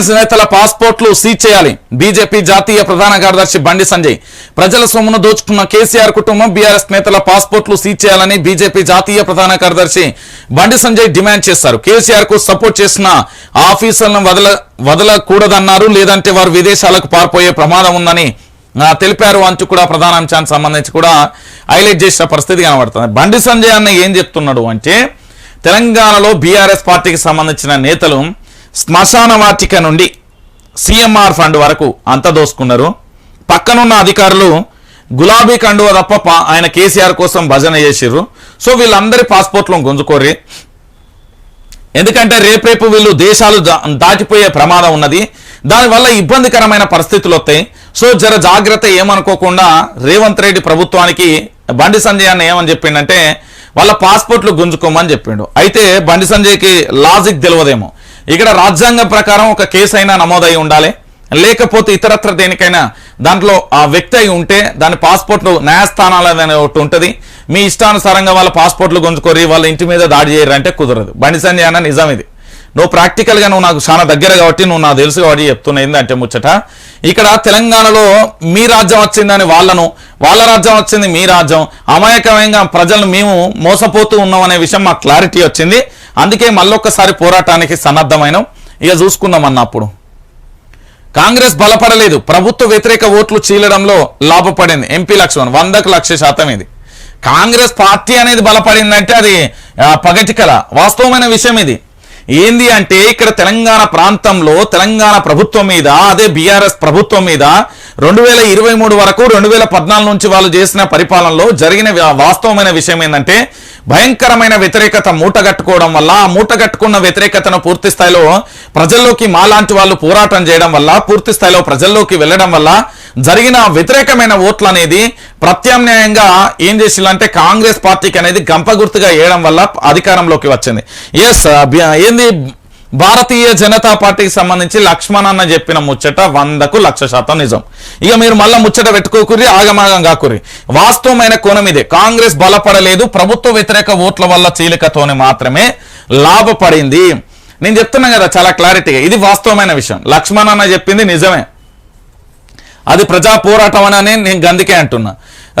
కాంగ్రెస్ నేతల పాస్పోర్ట్లు సీజ్ చేయాలి. బీజేపీ జాతీయ ప్రధాన కార్యదర్శి బండి సంజయ్. ప్రజల సొమ్మును దోచుకున్న కేసీఆర్ కుటుంబం బీఆర్ఎస్ నేతల పాస్పోర్ట్లు సీజ్ చేయాలని బీజేపీ జాతీయ ప్రధాన కార్యదర్శి బండి సంజయ్ డిమాండ్ చేశారు. కేసీఆర్కు సపోర్ట్ చేసిన ఆఫీసర్లను వదల వదలకూడదన్నారు. లేదంటే వారు విదేశాలకు పారిపోయే ప్రమాదం ఉందని తెలిపారు. అంటూ కూడా ప్రధాన అంశానికి సంబంధించి కూడా హైలైట్ చేసిన పరిస్థితి కనబడుతుంది. బండి సంజయ్ అన్న ఏం చెప్తున్నాడు అంటే తెలంగాణలో బీఆర్ఎస్ పార్టీకి సంబంధించిన నేతలు శ్మశాన వాటిక నుండి సిఎంఆర్ ఫండ్ వరకు అంత దోసుకున్నారు. పక్కనున్న అధికారులు గులాబీ కండువ తప్ప ఆయన కేసీఆర్ కోసం భజన చేసిర్రు. సో వీళ్ళందరి పాస్పోర్ట్లను గుంజుకోర్రి. ఎందుకంటే రేపు వీళ్ళు దేశాలు దా- దాటిపోయే ప్రమాదం ఉన్నది. దానివల్ల ఇబ్బందికరమైన పరిస్థితులు వస్తాయి సో జర జాగ్రత్త ఏమనుకోకుండా రేవంత్ రెడ్డి ప్రభుత్వానికి బండి సంజయ్ అన్న ఏమని చెప్పిండంటే వాళ్ళ పాస్పోర్ట్లు గుంజుకోమని చెప్పిండు. అయితే బండి సంజయ్కి లాజిక్ తెలియదేమో ఇక్కడ రాజ్యాంగం ప్రకారం ఒక కేసు అయినా నమోదై ఉండాలి. లేకపోతే ఇతరత్ర దేనికైనా దాంట్లో ఆ వ్యక్తి అయి ఉంటే దాని పాస్పోర్ట్లు న్యాయస్థానాలు ఒకటి ఉంటుంది. మీ ఇష్టానుసారంగా వాళ్ళ పాస్పోర్ట్లు గుంజుకోరి వాళ్ళ ఇంటి మీద దాడి చేయరు అంటే కుదరదు. బండి సంజయ్ అన్న నిజం ఇది. నువ్వు ప్రాక్టికల్గా నువ్వు నాకు చాలా దగ్గర కాబట్టి నువ్వు నాకు తెలుసు కాబట్టి చెప్తున్నా. ఏంటంటే ముచ్చట? ఇక్కడ తెలంగాణలో మీ రాజ్యం వచ్చిందని వాళ్ళను వాళ్ళ రాజ్యం వచ్చింది మీ రాజ్యం. అమాయకమైన ప్రజలను మేము మోసపోతూ ఉన్నాం అనే విషయం మాకు క్లారిటీ వచ్చింది. అందుకే మళ్ళొక్కసారి పోరాటానికి సన్నద్ధమైన. ఇక చూసుకుందాం అన్నప్పుడు కాంగ్రెస్ బలపడలేదు. ప్రభుత్వ వ్యతిరేక ఓట్లు చీలడంలో లాభపడింది. ఎంపీ లక్ష్మణ్ వందకు లక్ష శాతం ఇది. కాంగ్రెస్ పార్టీ అనేది బలపడిందంటే అది పగటికల. వాస్తవమైన విషయం ఇది. ఏంది అంటే ఇక్కడ తెలంగాణ ప్రాంతంలో తెలంగాణ ప్రభుత్వం మీద అదే బీఆర్ఎస్ ప్రభుత్వం మీద రెండు వేల ఇరవై మూడు వరకు రెండు వేల పద్నాలుగు నుంచి వాళ్ళు చేసిన పరిపాలనలో జరిగిన వాస్తవమైన విషయం ఏంటంటే భయంకరమైన వ్యతిరేకత మూటగట్టుకోవడం వల్ల ఆ మూటగట్టుకున్న వ్యతిరేకతను పూర్తి స్థాయిలో ప్రజల్లోకి మాలాంటి వాళ్ళు పోరాటం చేయడం వల్ల పూర్తి స్థాయిలో ప్రజల్లోకి వెళ్ళడం వల్ల జరిగిన వ్యతిరేకమైన ఓట్లు అనేది ప్రత్యామ్నాయంగా ఏం చేసిందంటే కాంగ్రెస్ పార్టీకి అనేది గంపగుర్తుగా వేయడం వల్ల అధికారంలోకి వచ్చింది. ఎస్ uh, ఏంది భారతీయ జనతా పార్టీకి సంబంధించి లక్ష్మణ్ అన్న చెప్పిన ముచ్చట వందకు లక్ష శాతం నిజం. ఇక మీరు మళ్ళా ముచ్చట పెట్టుకోకుర్రి ఆగమాగం కాకుర్రి. వాస్తవమైన కోణం ఇదే. కాంగ్రెస్ బలపడలేదు ప్రభుత్వ వ్యతిరేక ఓట్ల వల్ల చీలికతోనే మాత్రమే లాభపడింది. నేను చెప్తున్నా కదా చాలా క్లారిటీగా. ఇది వాస్తవమైన విషయం. లక్ష్మణ్ అన్న చెప్పింది నిజమే. అది ప్రజా పోరాటం అని నేను గందికే అంటున్నా.